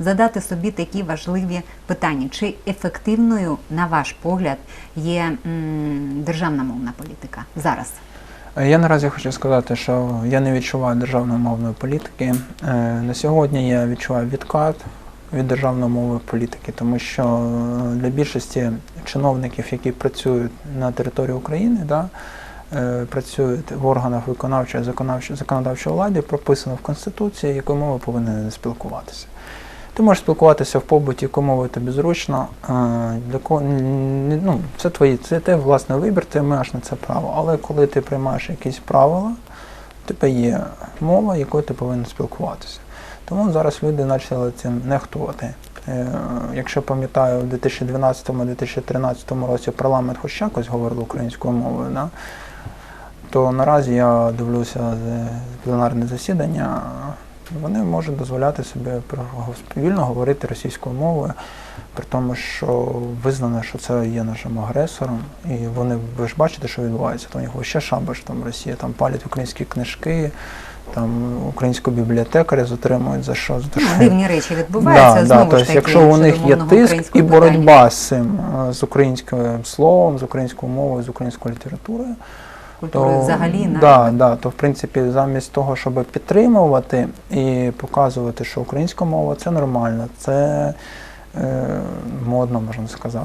задати собі такі важливі питання. Чи ефективною, на ваш погляд, є державна мовна політика зараз? Е, Я наразі хочу сказати, що я не відчуваю державної мовної політики. Е, На сьогодні я відчуваю відкат від державної мови політики, тому що е, для більшості чиновників, які працюють на території України, да, працюють в органах виконавчої законодавчої влади, прописано в Конституції, якою мовою повинен спілкуватися. Ти можеш спілкуватися в побуті, якою тобі зручно. е, Для кого ну, це твої, це те власний вибір, ти маєш на це право. Але коли ти приймаєш якісь правила, в тебе є мова, якою ти повинен спілкуватися. Тому зараз люди почали цим нехтувати. Е, Якщо пам'ятаю, в 2012-2013 році парламент хоч якось говорив українською мовою, да? то наразі я дивлюся пленарне засідання, вони можуть дозволяти собі вільно говорити російською мовою, при тому, що визнано, що це є нашим агресором, і вони, ви ж бачите, що відбувається, то у них ще шабаш там Росія, там палять українські книжки, там українську бібліотекаря затримують за що? За те, Ну, що дивні речі відбуваються. Да, да, Знову ж тобто, таки, якщо у них є тиск і питання. боротьба з цим, з українським словом, з українською мовою, з українською літературою, культури взагалі на да, да, то в принципі замість того, щоб підтримувати і показувати, що українська мова це нормально, це е, модно, можна сказати.